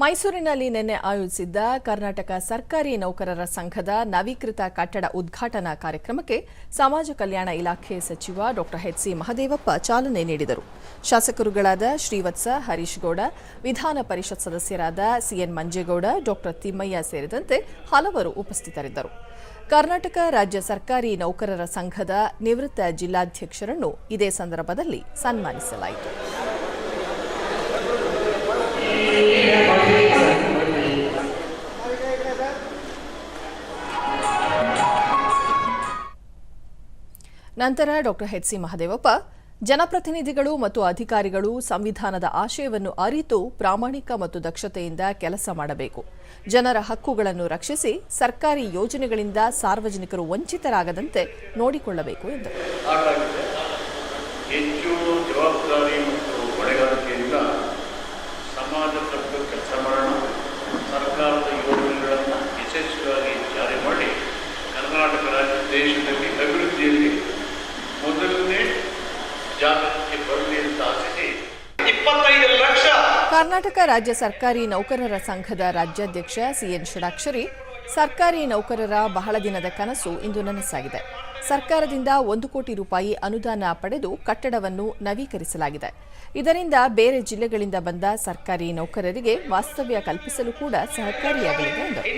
ಮೈಸೂರಿನಲ್ಲಿ ನಿನ್ನೆ ಆಯೋಜಿಸಿದ್ದ ಕರ್ನಾಟಕ ಸರ್ಕಾರಿ ನೌಕರರ ಸಂಘದ ನವೀಕೃತ ಕಟ್ಟಡ ಉದ್ಘಾಟನಾ ಕಾರ್ಯಕ್ರಮಕ್ಕೆ ಸಮಾಜ ಕಲ್ಯಾಣ ಇಲಾಖೆ ಸಚಿವ ಡಾ ಎಚ್ಸಿ ಮಹದೇವಪ್ಪ ಚಾಲನೆ ನೀಡಿದರು. ಶಾಸಕರುಗಳಾದ ಶ್ರೀವತ್ಸ, ಹರೀಶ್ ಗೌಡ, ವಿಧಾನ ಪರಿಷತ್ ಸದಸ್ಯರಾದ ಸಿಎನ್ ಮಂಜೇಗೌಡ, ಡಾ ತಿಮ್ಮಯ್ಯ ಸೇರಿದಂತೆ ಹಲವರು ಉಪಸ್ಥಿತರಿದ್ದರು. ಕರ್ನಾಟಕ ರಾಜ್ಯ ಸರ್ಕಾರಿ ನೌಕರರ ಸಂಘದ ನಿವೃತ್ತ ಜಿಲ್ಲಾಧ್ಯಕ್ಷರನ್ನು ಇದೇ ಸಂದರ್ಭದಲ್ಲಿ ಸನ್ಮಾನಿಸಲಾಯಿತು. ನಂತರ ಡಾಕ್ಟರ್ ಎಚ್ಸಿ ಮಹದೇವಪ್ಪ, ಜನಪ್ರತಿನಿಧಿಗಳು ಮತ್ತು ಅಧಿಕಾರಿಗಳು ಸಂವಿಧಾನದ ಆಶಯವನ್ನು ಅರಿತು ಪ್ರಾಮಾಣಿಕ ಮತ್ತು ದಕ್ಷತೆಯಿಂದ ಕೆಲಸ ಮಾಡಬೇಕು. ಜನರ ಹಕ್ಕುಗಳನ್ನು ರಕ್ಷಿಸಿ ಸರ್ಕಾರಿ ಯೋಜನೆಗಳಿಂದ ಸಾರ್ವಜನಿಕರು ವಂಚಿತರಾಗದಂತೆ ನೋಡಿಕೊಳ್ಳಬೇಕು ಎಂದರು. ಹೆಚ್ಚು ಜವಾಬ್ದಾರಿ ಮತ್ತು ಹೊಣೆಗಾರಿಕೆಯಿಂದ ಸಮಾಜ ತಪ್ಪು ಕೆಲಸ ಮಾಡೋಣ. ಸರ್ಕಾರದ ಯೋಜನೆಗಳನ್ನು ಯಶಸ್ವಿಯಾಗಿ ಜಾರಿ ಮಾಡಿ ಕರ್ನಾಟಕ ರಾಜ್ಯ ದೇಶದಲ್ಲಿ ಜಾಗಕ್ಕೆ ಬರಲಿ ಅಂತ ಆಶಿಸಿ ಇಪ್ಪತ್ತೈದು ಲಕ್ಷ. ಕರ್ನಾಟಕ ರಾಜ್ಯ ಸರ್ಕಾರಿ ನೌಕರರ ಸಂಘದ ರಾಜ್ಯಾಧ್ಯಕ್ಷ ಸಿಎನ್ ಷಡಾಕ್ಷರಿ ಸರ್ಕಾರಿ ನೌಕರರ ಬಹಳ ದಿನದ ಕನಸು ಇಂದು ನನಸಾಗಿದೆ. ಸರ್ಕಾರದಿಂದ ಒಂದು ಕೋಟಿ ರೂಪಾಯಿ ಅನುದಾನ ಪಡೆದು ಕಟ್ಟಡವನ್ನು ನವೀಕರಿಸಲಾಗಿದೆ. ಇದರಿಂದ ಬೇರೆ ಜಿಲ್ಲೆಗಳಿಂದ ಬಂದ ಸರ್ಕಾರಿ ನೌಕರರಿಗೆ ವಾಸ್ತವ್ಯ ಕಲ್ಪಿಸಲು ಕೂಡ ಸಹಕಾರಿಯಾಗಲಿದೆ ಎಂದರು.